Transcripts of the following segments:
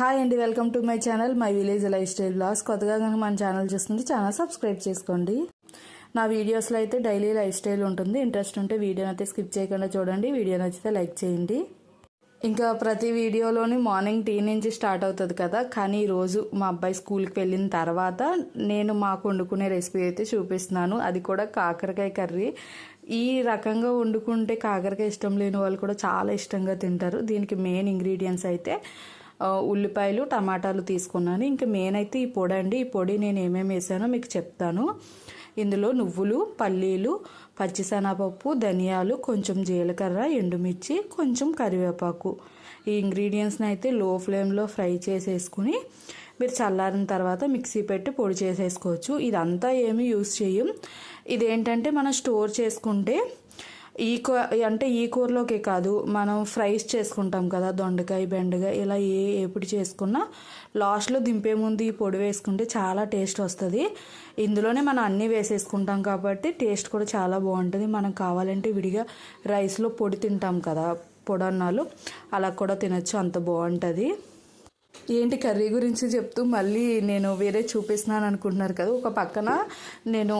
Hi అండి welcome to my channel my village life style blogs కొత్తగా కనుక మన ఛానల్ చూస్తుంది ఛానల్ సబ్స్క్రైబ్ చేసుకోండి. నా వీడియోస్లో అయితే డైలీ లైఫ్ స్టైల్ ఉంటుంది. ఇంట్రెస్ట్ ఉంటే వీడియోని అయితే స్కిప్ చేయకుండా చూడండి. వీడియో నచ్చితే లైక్ చేయండి. ఇంకా ప్రతి వీడియోలోని మార్నింగ్ టీ నుంచి స్టార్ట్ అవుతుంది కదా. కానీ ఈరోజు మా అబ్బాయి స్కూల్కి వెళ్ళిన తర్వాత నేను మాకు వండుకునే రెసిపీ అయితే చూపిస్తున్నాను. అది కూడా కాకరకాయ కర్రీ. ఈ రకంగా వండుకుంటే కాకరకాయ ఇష్టం లేని వాళ్ళు కూడా చాలా ఇష్టంగా తింటారు. దీనికి మెయిన్ ఇంగ్రీడియంట్స్ అయితే ఉల్లిపాయలు టమాటాలు తీసుకున్నాను. ఇంకా మెయిన్ అయితే ఈ పొడి అండి. ఈ పొడి నేను ఏమేమి వేసానో మీకు చెప్తాను. ఇందులో నువ్వులు పల్లీలు పచ్చిశనగపప్పు ధనియాలు కొంచెం జీలకర్ర ఎండుమిర్చి కొంచెం కరివేపాకు. ఈ ఇంగ్రీడియంట్స్ని అయితే లో ఫ్లేమ్లో ఫ్రై చేసేసుకుని మీరు చల్లారిన తర్వాత మిక్సీ పెట్టి పొడి చేసేసుకోవచ్చు. ఇదంతా ఏమీ యూస్ చేయం. ఇదేంటంటే మనం స్టోర్ చేసుకుంటే ఈ కూ అంటే ఈ కూరలోకే కాదు మనం ఫ్రైస్ చేసుకుంటాం కదా దొండకాయ బెండకాయ ఇలా ఏ ఎప్పుడు చేసుకున్నా లాస్ట్లో దింపే ముందు ఈ పొడి వేసుకుంటే చాలా టేస్ట్ వస్తుంది. ఇందులోనే మనం అన్నీ వేసేసుకుంటాం కాబట్టి టేస్ట్ కూడా చాలా బాగుంటుంది. మనం కావాలంటే విడిగా రైస్లో పొడి తింటాం కదా పొడన్నాలు అలా కూడా తినచ్చు అంత బాగుంటుంది. ఏంటి కర్రీ గురించి చెప్తూ మళ్ళీ నేను వేరే చూపిస్తున్నాను అనుకుంటున్నారు కదా. ఒక పక్కన నేను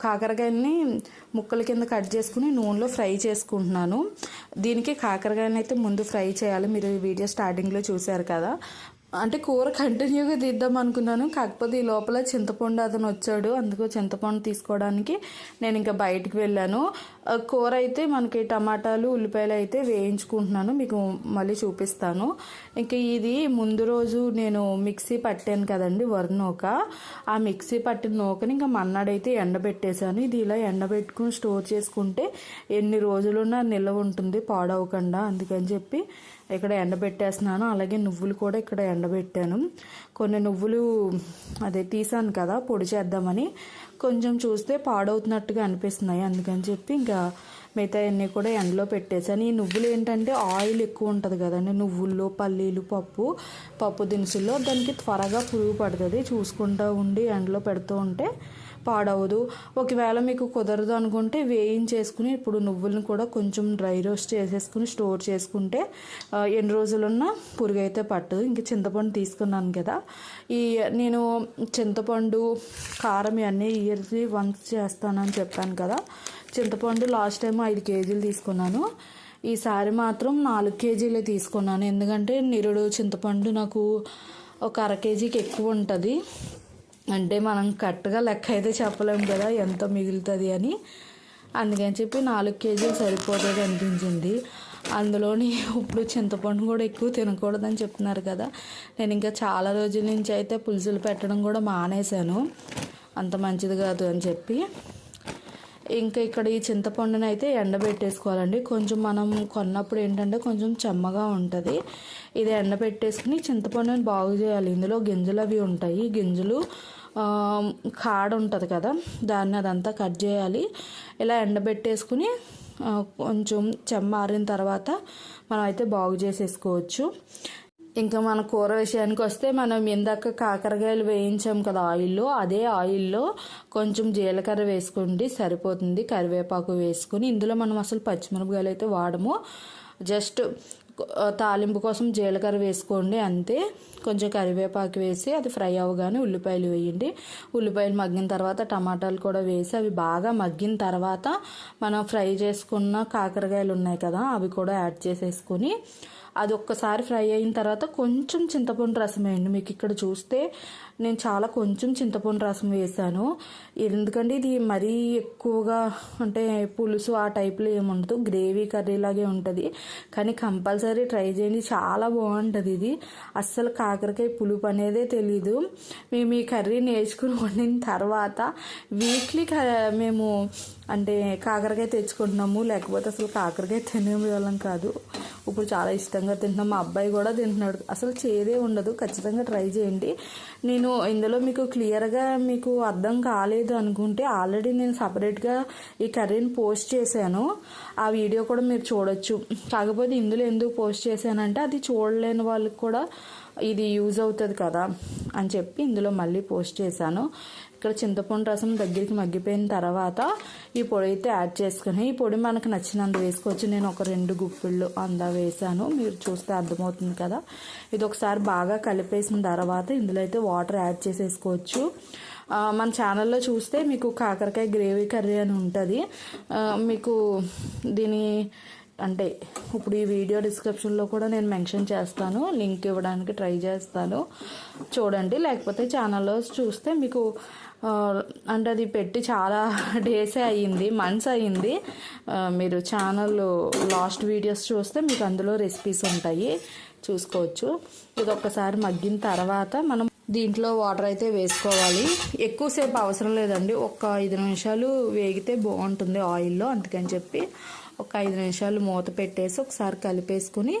కాకరకాయని ముక్కల కింద కట్ చేసుకుని నూనెలో ఫ్రై చేసుకుంటున్నాను. దీనికి కాకరకాయని అయితే ముందు ఫ్రై చేయాలి. మీరు ఈ వీడియో స్టార్టింగ్లో చూశారు కదా. అంటే కూర కంటిన్యూగా తీద్దాం అనుకున్నాను. కాకపోతే ఈ లోపల చింతపండు అతను వచ్చాడు. అందుకు చింతపండు తీసుకోవడానికి నేను ఇంకా బయటికి వెళ్ళాను. కూర అయితే మనకి టమాటాలు ఉల్లిపాయలు అయితే వేయించుకుంటున్నాను. మీకు మళ్ళీ చూపిస్తాను. ఇంకా ఇది ముందు రోజు నేను మిక్సీ పట్టాను కదండి వరినూక ఆ మిక్సీ పట్టిన నూకని ఇంకా మన్నాడైతే ఎండబెట్టేశాను. ఇది ఇలా ఎండబెట్టుకుని స్టోర్ చేసుకుంటే ఎన్ని రోజులున్నా నిల్వ ఉంటుంది పాడవకుండా. అందుకని చెప్పి ఇక్కడ ఎండబెట్టేస్తున్నాను. అలాగే నువ్వులు కూడా ఇక్కడ ఎండబెట్టాను. కొన్ని నువ్వులు అదే తీసాను కదా పొడి చేద్దామని. కొంచెం చూస్తే పాడవుతున్నట్టుగా అనిపిస్తున్నాయి. అందుకని చెప్పి ఇంకా మిగతా అన్నీ కూడా ఎండలో పెట్టేసాను ఈ నువ్వులు ఏంటంటే ఆయిల్ ఎక్కువ ఉంటుంది కదండి. నువ్వుల్లో పల్లీలు పప్పు పప్పు దినుసుల్లో దానికి త్వరగా పురుగు పడుతుంది. చూసుకుంటూ ఉండి ఎండలో పెడుతూ ఉంటే పాడవదు. ఒకవేళ మీకు కుదరదు అనుకుంటే వేయించేసుకుని ఇప్పుడు నువ్వులను కూడా కొంచెం డ్రై రోస్ట్ చేసేసుకుని స్టోర్ చేసుకుంటే ఎన్ని రోజులున్నా పురుగు అయితే పట్టదు. ఇంక చింతపండు తీసుకున్నాను కదా. ఈ నేను చింతపండు కారం ఇవన్నీ ఇయర్లీ వన్స్ చేస్తానని చెప్పాను కదా. చింతపండు లాస్ట్ టైం ఐదు కేజీలు తీసుకున్నాను. ఈసారి మాత్రం నాలుగు కేజీలే తీసుకున్నాను. ఎందుకంటే నిరుడు చింతపండు నాకు ఒక అర కేజీకి ఎక్కువ ఉంటుంది. అంటే మనం కరెక్ట్గా లెక్క అయితే చెప్పలేము కదా ఎంత మిగులుతుంది అని. అందుకని చెప్పి నాలుగు కేజీలు సరిపోతుంది అనిపించింది. అందులోని ఇప్పుడు చింతపండు కూడా ఎక్కువ తినకూడదని చెప్తున్నారు కదా. నేను ఇంకా చాలా రోజుల నుంచి అయితే పులుసులు పెట్టడం కూడా మానేశాను. అంత మంచిది కాదు అని చెప్పి. ఇంకా ఇక్కడ ఈ చింతపండుని అయితే ఎండబెట్టేసుకోవాలండి. కొంచెం మనం కొన్నప్పుడు ఏంటంటే కొంచెం చెమ్మగా ఉంటుంది. ఇది ఎండబెట్టేసుకుని చింతపండుని బాగు చేయాలి. ఇందులో గింజలు అవి ఉంటాయి. గింజలు కాడ ఉంటుంది కదా దాన్ని అదంతా కట్ చేయాలి. ఇలా ఎండబెట్టేసుకుని కొంచెం చెమ్మ ఆరిన తర్వాత మనం అయితే బాగు చేసేసుకోవచ్చు. ఇంకా మన కూర విషయానికి వస్తే మనం ఇందాక కాకరకాయలు వేయించాం కదా ఆయిల్లో అదే ఆయిల్లో కొంచెం జీలకర్ర వేసుకోండి సరిపోతుంది కరివేపాకు వేసుకుని ఇందులో మనం అసలు పచ్చిమిరపకాయలు అయితే వాడము. జస్ట్ తాలింపు కోసం జీలకర్ర వేసుకోండి అంతే. కొంచెం కరివేపాకు వేసి అది ఫ్రై అవ్వగానే ఉల్లిపాయలు వేయండి. ఉల్లిపాయలు మగ్గిన తర్వాత టమాటాలు కూడా వేసి అవి బాగా మగ్గిన తర్వాత మనం ఫ్రై చేసుకున్న కాకరకాయలు ఉన్నాయి కదా అవి కూడా యాడ్ చేసేసుకొని అది ఒక్కసారి ఫ్రై అయిన తర్వాత కొంచెం చింతపండు రసం వేయండి మీకు ఇక్కడ చూస్తే నేను చాలా కొంచెం చింతపండు రసం వేసాను. ఎందుకంటే ఇది మరీ ఎక్కువగా అంటే పులుసు ఆ టైప్లో ఏముండదు గ్రేవీ కర్రీ లాగే ఉంటుంది. కానీ కంపల్సరీ ట్రై చేయండి. చాలా బాగుంటుంది ఇది. అస్సలు కాకరకాయ పులుపు అనేదే తెలీదు. మేము ఈ కర్రీ నేర్చుకుని వండిన తర్వాత వీక్లీ మేము అంటే కాకరకాయ తెచ్చుకుంటున్నాము. లేకపోతే అసలు కాకరకాయ తినే వాళ్ళం కాదు. ఇప్పుడు చాలా ఇష్టంగా తింటున్నాం. మా అబ్బాయి కూడా తింటున్నాడు. అసలు చేదే ఉండదు. ఖచ్చితంగా ట్రై చేయండి. నేను ఇందులో మీకు క్లియర్గా మీకు అర్థం కాలేదు అనుకుంటే ఆల్రెడీ నేను సపరేట్గా ఈ కర్రీని పోస్ట్ చేశాను. ఆ వీడియో కూడా మీరు చూడొచ్చు. కాకపోతే ఇందులో ఎందుకు పోస్ట్ చేశానంటే అది చూడలేని వాళ్ళకి కూడా ఇది యూజ్ అవుతుంది కదా అని చెప్పి ఇందులో మళ్ళీ పోస్ట్ చేశాను. ఇక్కడ చింతపండు రసం దగ్గరికి మగ్గిపోయిన తర్వాత ఈ పొడి అయితే యాడ్ చేసుకుని ఈ పొడి మనకు నచ్చినంత వేసుకోవచ్చు. నేను ఒక రెండు గుప్పిళ్ళు అందా వేసాను మీరు చూస్తే అర్థమవుతుంది కదా. ఇది ఒకసారి బాగా కలిపేసిన తర్వాత ఇందులో అయితే వాటర్ యాడ్ చేసేసుకోవచ్చు. మన ఛానల్లో చూస్తే మీకు కాకరకాయ గ్రేవీ కర్రీ అని ఉంటుంది. మీకు దీని అంటే ఇప్పుడు ఈ వీడియో డిస్క్రిప్షన్లో కూడా నేను మెన్షన్ చేస్తాను. లింక్ ఇవ్వడానికి ట్రై చేస్తాను. చూడండి. లేకపోతే ఛానల్లో చూస్తే మీకు అంటే అది పెట్టి చాలా డేసే అయ్యింది మంత్స్ అయ్యింది. మీరు ఛానల్ లాస్ట్ వీడియోస్ చూస్తే మీకు అందులో రెసిపీస్ ఉంటాయి చూసుకోవచ్చు. ఇది ఒక్కసారి మగ్గిన తర్వాత మనం దీంట్లో వాటర్ అయితే వేసుకోవాలి. ఎక్కువసేపు అవసరం లేదండి ఒక ఐదు నిమిషాలు వేగితే బాగుంటుంది ఆయిల్లో అందుకని చెప్పి ఒక ఐదు నిమిషాలు మూత పెట్టేసి ఒకసారి కలిపేసుకుని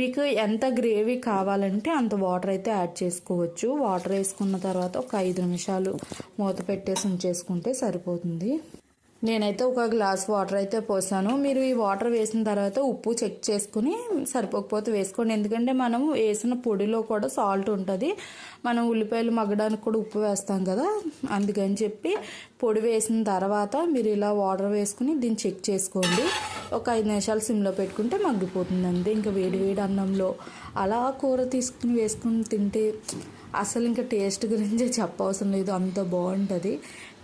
మీకు ఎంత గ్రేవీ కావాలంటే అంత వాటర్ అయితే యాడ్ చేసుకోవచ్చు. వాటర్ వేసుకున్న తర్వాత ఒక ఐదు నిమిషాలు మూత పెట్టేసి ఉంచేసుకుంటే సరిపోతుంది. నేనైతే ఒక గ్లాస్ వాటర్ అయితే పోసాను. మీరు ఈ వాటర్ వేసిన తర్వాత ఉప్పు చెక్ చేసుకుని సరిపోకపోతే వేసుకోండి. ఎందుకంటే మనం వేసిన పొడిలో కూడా సాల్ట్ ఉంటుంది. మనం ఉల్లిపాయలు మగ్గడానికి కూడా ఉప్పు వేస్తాం కదా. అందుకని చెప్పి పొడి వేసిన తర్వాత మీరు ఇలా వాటర్ వేసుకుని దీన్ని చెక్ చేసుకోండి. ఒక ఐదు నిమిషాలు సిమ్లో పెట్టుకుంటే మగ్గిపోతుంది అంతే ఇంకా వేడి వేడి అన్నంలో అలా కూర తీసుకుని వేసుకుని తింటే అసలు ఇంకా టేస్ట్ గురించి చెప్పవసరం లేదు. అంత బాగుంటుంది.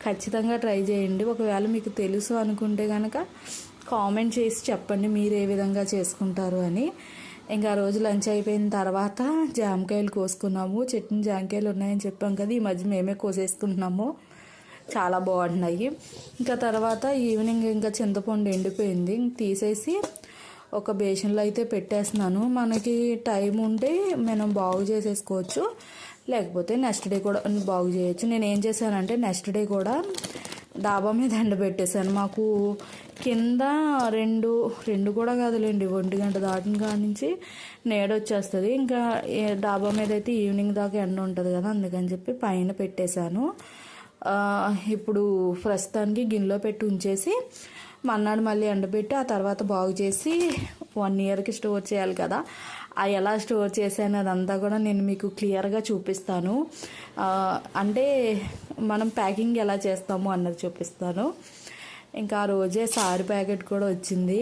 ఖచ్చితంగా ట్రై చేయండి. ఒకవేళ మీకు తెలుసు అనుకుంటే కనుక కామెంట్ చేసి చెప్పండి మీరు ఏ విధంగా చేసుకుంటారు అని. ఇంకా ఆ రోజు లంచ్ అయిపోయిన తర్వాత జామకాయలు కోసుకున్నాము. చెట్టు జామకాయలు ఉన్నాయని చెప్పాం కదా ఈ మధ్య మేమే కోసేసుకుంటున్నాము. చాలా బాగున్నాయి. ఇంకా తర్వాత ఈవినింగ్ ఇంకా చింతపండు ఎండిపోయింది. తీసేసి ఒక బేషన్లో అయితే పెట్టేస్తున్నాను. మనకి టైం ఉంటే మనం బాగు చేసేసుకోవచ్చు. లేకపోతే నెక్స్ట్ డే కూడా బాగు చేయొచ్చు. నేను ఏం చేశానంటే నెక్స్ట్ డే కూడా డాబా మీద ఎండబెట్టేశాను. మాకు కింద రెండు రెండు కూడా కాదులేండి ఒంటి గంట దాటిన కాడ నుంచి నేడ వచ్చేస్తుంది. ఇంకా ఏ- డాబా మీద అయితే ఈవినింగ్ దాకా ఎండ ఉంటుంది కదా అందుకని చెప్పి పైన పెట్టేశాను. ఇప్పుడు ప్రస్తుతానికి గిన్నెలో పెట్టి ఉంచేసి మన్నాడు మళ్ళీ ఎండబెట్టి ఆ తర్వాత బాగు చేసి వన్ ఇయర్కి స్టోర్ చేయాలి కదా. ఆ ఎలా స్టోర్ చేశాను అదంతా కూడా నేను మీకు క్లియర్గా చూపిస్తాను. అంటే మనం ప్యాకింగ్ ఎలా చేస్తాము అన్నది చూపిస్తాను. ఇంకా ఆ రోజే సారీ ప్యాకెట్ కూడా వచ్చింది.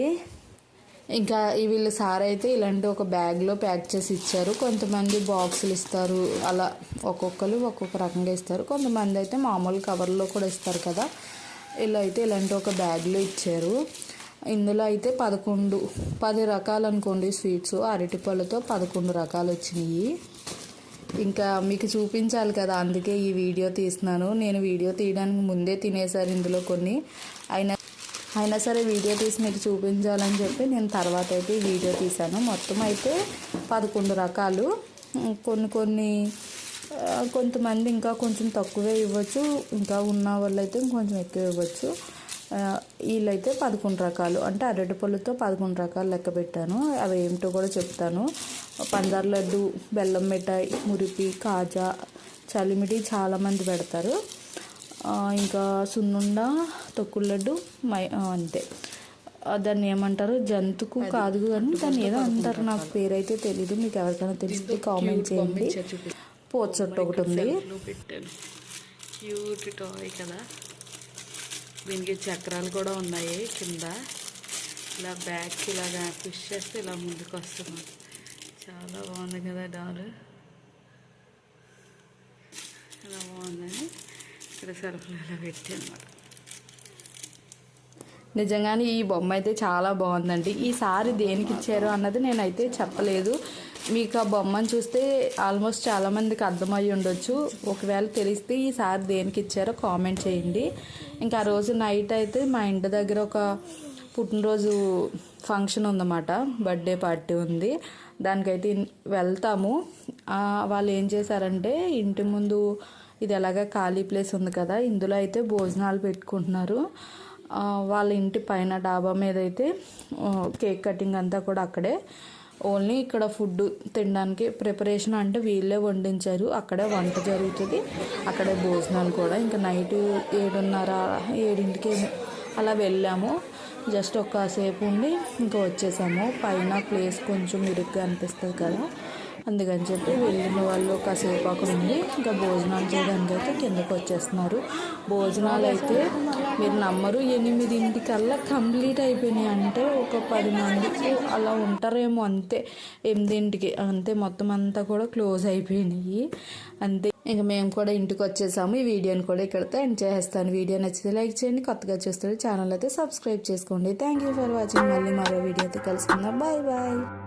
ఇంకా ఈ వీళ్ళు సార్ అయితే ఇలాంటి ఒక బ్యాగ్లో ప్యాక్ చేసి ఇచ్చారు. కొంతమంది బాక్సులు ఇస్తారు. అలా ఒక్కొక్కరు ఒక్కొక్క రకంగా ఇస్తారు. కొంతమంది అయితే మామూలు కవర్లో కూడా ఇస్తారు కదా. ఇలా అయితే ఇలాంటి ఒక బ్యాగ్లో ఇచ్చారు. ఇందులో అయితే పదకొండు పది రకాలు అనుకోండి స్వీట్స్. అరటిపళ్ళతో పదకొండు రకాలు వచ్చినాయి. ఇంకా మీకు చూపించాలి కదా అందుకే ఈ వీడియో తీస్తున్నాను. నేను వీడియో తీయడానికి ముందే తినేసారు ఇందులో కొన్ని. అయినా అయినా సరే వీడియో తీసి మీకు చూపించాలని చెప్పి నేను తర్వాత అయితే వీడియో తీశాను. మొత్తం అయితే పదకొండు రకాలు. కొన్ని కొన్ని కొంతమంది ఇంకా కొంచెం తక్కువే ఇవ్వచ్చు. ఇంకా ఉన్న వాళ్ళు అయితే ఇంకొంచెం ఎక్కువ ఇవ్వచ్చు. వీళ్ళైతే పదకొండు రకాలు. అంటే అరటిపళ్ళుతో పదకొండు రకాలు లెక్క పెట్టాను. అవి ఏమిటో కూడా చెప్తాను. పందార లడ్డు బెల్లం మిఠాయి మురిపి కాజా చలిమిడి చాలామంది పెడతారు. ఇంకా సున్నుండ తొక్కుడు లడ్డు మై అంతే. దాన్ని ఏమంటారు? జంతుకు కాదు కానీ దాన్ని ఏదో అంటారు. నాకు పేరైతే తెలీదు. మీకు ఎవరికైనా తెలిస్తే కామెంట్ చేయండి. పోచట్టు ఒకటి ఉంది. క్యూట్ టాయ్ కదా. దీనికి చక్రాలు కూడా ఉన్నాయి కింద. ఇలా బ్యాక్ ఇలాగా పుష్ చేస్తే ఇలా ముందుకు వస్తున్నాం చాలా బాగుంది కదా డాల్ ఇలా బాగుందని ఇక్కడ సెల్ఫ్లో ఇలా పెట్టి అనమాట నిజంగానే ఈ బొమ్మ అయితే చాలా బాగుందండి. ఈసారి దేనికి ఇచ్చారు అన్నది నేనైతే చెప్పలేదు. మీకు ఆ బొమ్మను చూస్తే ఆల్మోస్ట్ చాలామందికి అర్థమయ్యి ఉండొచ్చు. ఒకవేళ తెలిస్తే ఈసారి దేనికి ఇచ్చారో కామెంట్ చేయండి. ఇంకా ఆ రోజు నైట్ అయితే మా ఇంటి దగ్గర ఒక పుట్టినరోజు ఫంక్షన్ ఉందన్నమాట. బర్త్డే పార్టీ ఉంది. దానికైతే వెళ్తాము. వాళ్ళు ఏం చేశారంటే ఇంటి ముందు ఇది ఎలాగ ఖాళీ ప్లేస్ ఉంది కదా ఇందులో అయితే భోజనాలు పెట్టుకుంటున్నారు. వాళ్ళ ఇంటి పైన డాబా మీద అయితే కేక్ కటింగ్ అంతా కూడా అక్కడే. ఓన్లీ ఇక్కడ ఫుడ్ తినడానికి ప్రిపరేషన్ అంటే వీళ్ళే వండించారు. అక్కడే వంట జరుగుతుంది. అక్కడే భోజనాలు కూడా. ఇంకా నైట్ ఏడున్నర ఏడింటికి అలా వెళ్ళాము. జస్ట్ ఒక్కసేపు ఉండి ఇంకా వచ్చేసాము. పైన ప్లేస్ కొంచెం ఇరుగ్గా అనిపిస్తుంది కదా. అందుకని చెప్పి వెళ్ళిన వాళ్ళు కాసేపు అక్కడ ఉండి ఇంకా భోజనాలు చేయడానికి అయితే కిందకు వచ్చేస్తున్నారు. భోజనాలు అయితే మీరు నమ్మరు. ఎనిమిదింటికల్లా కంప్లీట్ అయిపోయినాయి. అంటే ఒక పది మందికి అలా ఉంటారేమో అంతే. ఎనిమిదింటికి అంతే. మొత్తం అంతా కూడా క్లోజ్ అయిపోయినాయి. అంతే. ఇంక మేము కూడా ఇంటికి వచ్చేసాము. ఈ వీడియోని కూడా ఇక్కడితో ఎండ్ చేస్తాను. వీడియో నచ్చితే లైక్ చేయండి. కొత్తగా చూస్తే ఛానల్ అయితే సబ్స్క్రైబ్ చేసుకోండి. థ్యాంక్ యూ ఫర్ వాచింగ్ మళ్ళీ మరో వీడియోతో కలుసుకుందాం. Bye bye